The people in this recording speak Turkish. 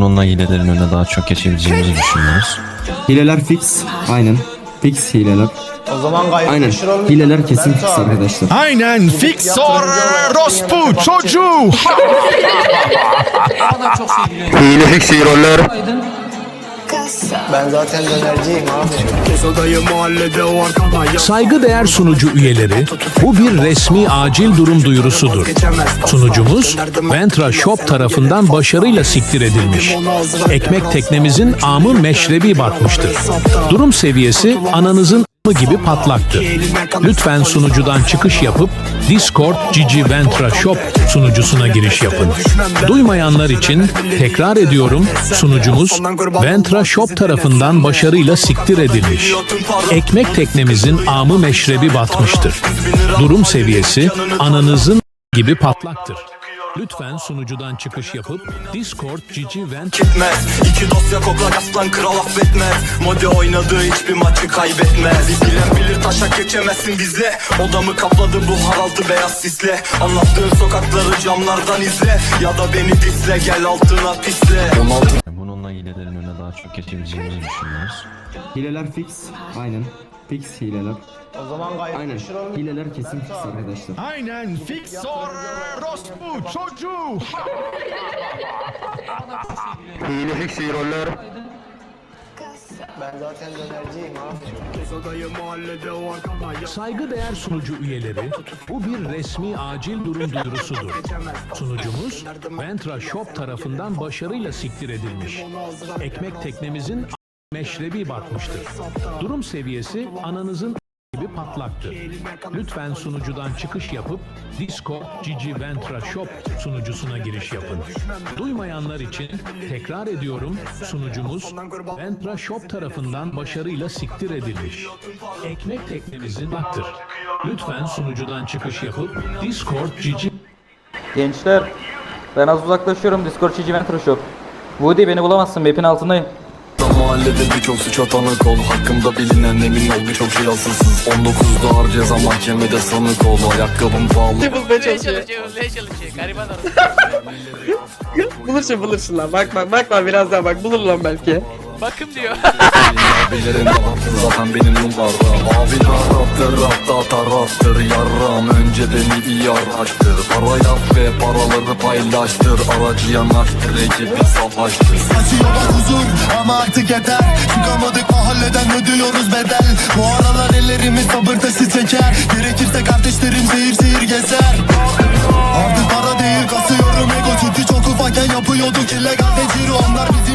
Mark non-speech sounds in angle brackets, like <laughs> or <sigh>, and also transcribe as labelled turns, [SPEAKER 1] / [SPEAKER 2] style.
[SPEAKER 1] bununla hilelerin önüne daha çok geçebileceğimizi düşünüyoruz.
[SPEAKER 2] Hileler fix. Aynen. Fix hileler.
[SPEAKER 3] O zaman gayet
[SPEAKER 2] Aynen.
[SPEAKER 3] meşhur.
[SPEAKER 2] Hileler kesin fix arkadaşlar.
[SPEAKER 4] Aynen Fixor Rospu çocuğu.
[SPEAKER 3] Ben zaten dönerciyim abi.
[SPEAKER 4] Saygıdeğer sunucu üyeleri, bu bir resmi acil durum duyurusudur. Sunucumuz Ventra Shop tarafından başarıyla siktir edilmiş. Ekmek teknemizin amı meşrebi batmıştır. Durum seviyesi ananızın gibi patlaktır. Lütfen sunucudan çıkış yapıp Discord Cici Ventra Shop sunucusuna giriş yapın. Duymayanlar için tekrar ediyorum sunucumuz Ventra Shop tarafından başarıyla siktir edilmiş. Ekmek teknemizin amı meşrebi batmıştır. Durum seviyesi ananızın gibi patlaktır. Lütfen sunucudan çıkış yapıp Discord Cici Ventra
[SPEAKER 5] gitmez İki dosya koklar aslan kral affetmez Modi oynadığı hiçbir maçı kaybetmez Bilen bilir taşak geçemezsin bizle Odamı kapladı bu haraltı beyaz sisle. Anlattığın sokakları camlardan izle. Ya da beni disle gel altına pisle.
[SPEAKER 1] Bununla hilelerin önüne daha çok geçebileceğimizi düşünüyoruz.
[SPEAKER 2] Hileler fix. Aynen. Fix hileler.
[SPEAKER 3] O zaman gayet
[SPEAKER 2] Aynen. Hileler kesin fix arkadaşlar.
[SPEAKER 4] Aynen Fixor Rospu çocuğu.
[SPEAKER 3] Ben zaten dönerciyim abi.
[SPEAKER 4] Saygıdeğer sunucu üyeleri, bu bir resmi acil durum duyurusudur. Sunucumuz Ventra Shop tarafından başarıyla siktir edilmiş. Ekmek teknemizin meşrebi batmıştır. Durum seviyesi ananızın gibi patlaktır. Lütfen sunucudan çıkış yapıp Discord Cici Ventra Shop sunucusuna giriş yapın. Duymayanlar için tekrar ediyorum sunucumuz Ventra Shop tarafından başarıyla siktir edilmiş. Ekmek teknemizin baktır. Lütfen sunucudan çıkış yapıp Discord Cici
[SPEAKER 6] Gençler, ben az uzaklaşıyorum. Discord Çiğci Venture Shop. Woody beni bulamazsın. Map'in altındayım.
[SPEAKER 5] Mahallede birçok suça tanık ol Hakkımda bilinen emin ol birçok şey asılsız 19'da ağır ceza mahkemede sanık ol Ayakkabım pahalı
[SPEAKER 7] Bulmaya çalışıyor, bulmaya çalışıyor. Gariban adam. <laughs>
[SPEAKER 8] bulursun bulursun lan. Bak bak bak lan biraz daha bak bulur lan belki.
[SPEAKER 7] Bakım diyor.
[SPEAKER 5] Abilerin babası zaten benim numara Abi taraftır rapta taraftır Yarram. Önce beni iyi araştır Para yap ve paraları paylaştır. Aracı yanaştır ekibi savaştır.
[SPEAKER 9] Kaçıyorlar huzur ama artık yeter. Çıkamadık mahalleden ödüyoruz bedel. Bu aralar ellerimiz sabır taşı çeker. Gerekirse kardeşlerim şehir şehir gezer. Artık para değil kasıyorum ego. Çünkü çok ufakken yapıyorduk illegal ciro Onlar gibi